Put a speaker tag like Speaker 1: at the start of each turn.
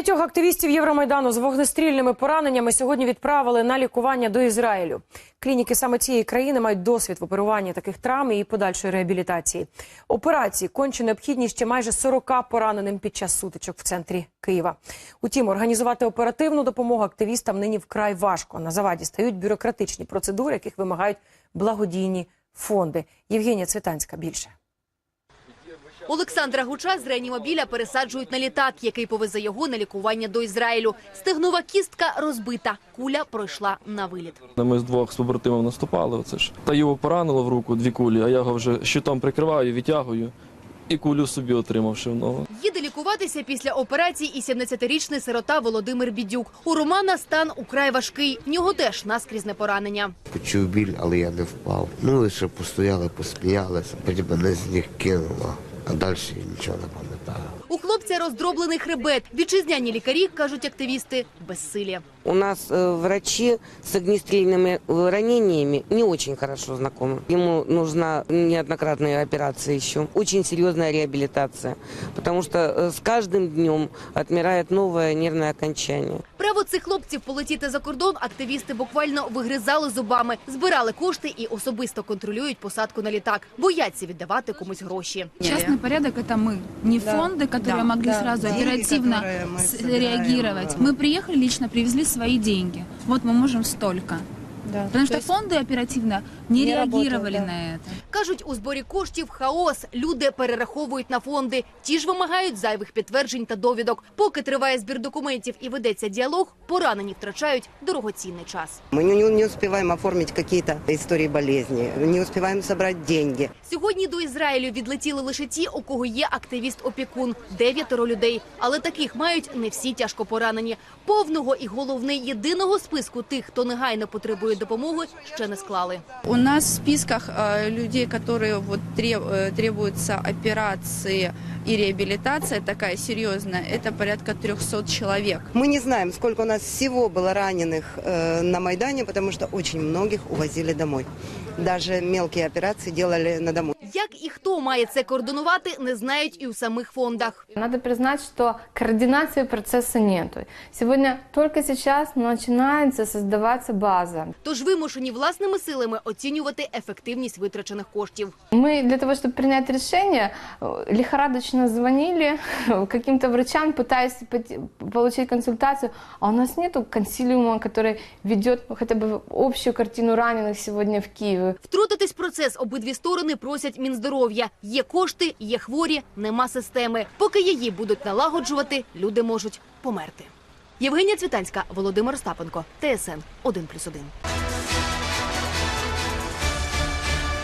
Speaker 1: Дев'ятьох активістів Євромайдану з вогнестрільними пораненнями сьогодні відправили на лікування до Ізраїлю. Клініки саме цієї країни мають досвід в оперуванні таких травм і подальшої реабілітації. Операції конче необхідні ще майже 40 пораненим під час сутичок в центрі Києва. Утім, організувати оперативну допомогу активістам нині вкрай важко. На заваді стають бюрократичні процедури, яких вимагають благодійні фонди. Євгенія Цвітанська більше.
Speaker 2: Олександра Гуча з реанімобіля пересаджують на літак, який повезе його на лікування до Ізраїлю. Стегнова кістка розбита. Куля пройшла на виліт.
Speaker 3: Ми з двох з побратимів наступали. Оце ж. Та його поранило в руку дві кулі, а я його вже щитом прикриваю, відтягую і кулю собі отримавши в ногу.
Speaker 2: Їде лікуватися після операції і 17-річний сирота Володимир Бідюк. У Романа стан украй важкий. В нього теж наскрізне поранення.
Speaker 4: Почув біль, але я не впав. Ну, лише постояли, посміялися, потім мене з них кинуло, а далі я нічого не пам'ятаю.
Speaker 2: У хлопця роздроблений хребет. Вітчизняні лікарі, кажуть активісти, безсилі.
Speaker 5: У нас э, врачи с огнестрельными э, ранениями не очень хорошо знакомы. Ему нужна неоднократная операция еще, очень серьезная реабилитация, потому что э, с каждым днем отмирает новое нервное окончание.
Speaker 2: Право цих хлопців полетіти за кордон активісти буквально вигризали зубами, збирали кошти і особисто контролюють посадку на літак. Бояться віддавати комусь гроші.
Speaker 6: Частный порядок это мы, не фонды, которые могли сразу оперативно с- реагировать. Мы приехали лично, привезли свои деньги. Вот мы можем столько. Потому что фонды оперативно не, реагировали на это.
Speaker 2: Кажуть, у зборі коштів хаос. Люди перераховують на фонди. Ті ж вимагають зайвих підтверджень та довідок. Поки триває збір документів і ведеться діалог, поранені втрачають дорогоцінний час.
Speaker 7: Мы не, не успеваем оформить какие-то истории болезни, не успеваем собрать деньги.
Speaker 2: Сьогодні до Ізраїлю відлетіли лише ті, у кого є активіст-опікун – дев'ятеро людей. Але таких мають не всі тяжко поранені. Повного і головне єдиного списку тих, хто негайно потребує допомоги, ще не склали.
Speaker 8: У нас в списках э, людей, которые вот треб- э, требуются операции и реабилитация такая серьезная, это порядка 300 человек.
Speaker 7: Мы не знаем, сколько у нас всего было раненых э, на Майдане, потому что очень многих увозили домой. Даже мелкие операции делали на дому.
Speaker 2: Як і хто має це координувати, не знають і у самих фондах.
Speaker 9: Надо признать, что координации процесса нету. Сегодня, только сейчас начинается создаваться база.
Speaker 2: Тож вимушені власними силами оцінювати ефективність витрачених коштів.
Speaker 9: Мы для того, чтобы принять решение, э, лихорадочно звонили каким-то врачам, пытаясь пот- получить консультацию, а у нас нету консилиума, который ведет ну, хотя бы общую картину раненых сегодня в Киеве.
Speaker 2: Втрутитись в процес обидві сторони просять Мінздоров'я. Є кошти, є хворі, нема системи. Поки її будуть налагоджувати, люди можуть померти. Євгенія Цвітанська, Володимир Остапенко, ТСН 1+,1.